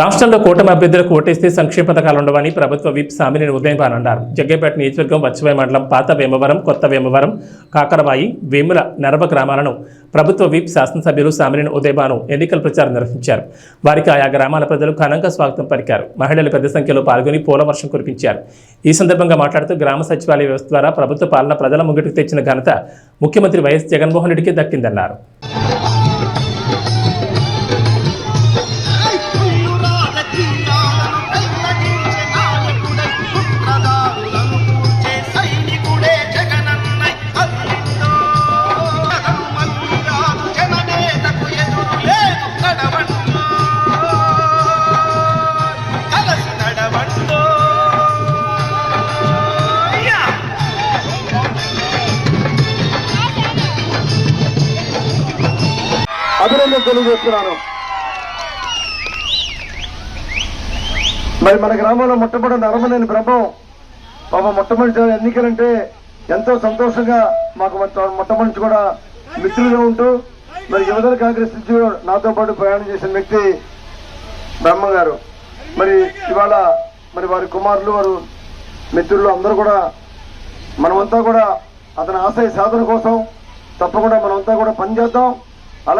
రాష్ట్రంలో కూటమి అభ్యర్థులకు ఓటేస్తే సంక్షేమ పథకాలు ఉండవని ప్రభుత్వ విప్ సామినేని ఉదయభాన్ అన్నారు. జగ్గేపేట నియోజకవర్గం వచ్చవాయి మండలం పాత వేమవరం కొత్త వేమవరం కాకరబాయి వేముల నరవ గ్రామాలను ప్రభుత్వ విప్ శాసనసభ్యులు సామినేని ఉదయభాను ఎన్నికల ప్రచారం నిర్వహించారు. వారికి ఆయా గ్రామాల ప్రజలు ఘనంగా స్వాగతం పలికారు. మహిళలు పెద్ద సంఖ్యలో పాల్గొని పూల వర్షం కురిపించారు. ఈ సందర్భంగా మాట్లాడుతూ గ్రామ సచివాలయ వ్యవస్థ ద్వారా ప్రభుత్వ పాలన ప్రజల ముంగిటికి తెచ్చిన ఘనత ముఖ్యమంత్రి వైఎస్ జగన్మోహన్ రెడ్డికి దక్కిందన్నారు. తెలియజేస్తున్నాను మరి మన గ్రామంలో మొట్టమొదటి నరమనేని బ్రహ్మం. పాప మొట్టమొదటి ఎన్నికలంటే ఎంతో సంతోషంగా మాకు మొట్టమొదటి కూడా మిత్రులుగా ఉంటూ మరి యువజన కాంగ్రెస్ నుంచి నాతో పాటు ప్రయాణం చేసిన వ్యక్తి బ్రహ్మ గారు మరి ఇవాళ మరి వారి కుమారులు వారు మిత్రులు అందరూ కూడా మనమంతా కూడా అతని ఆశయ సాధన కోసం తప్పకుండా మనమంతా కూడా పనిచేద్దాం.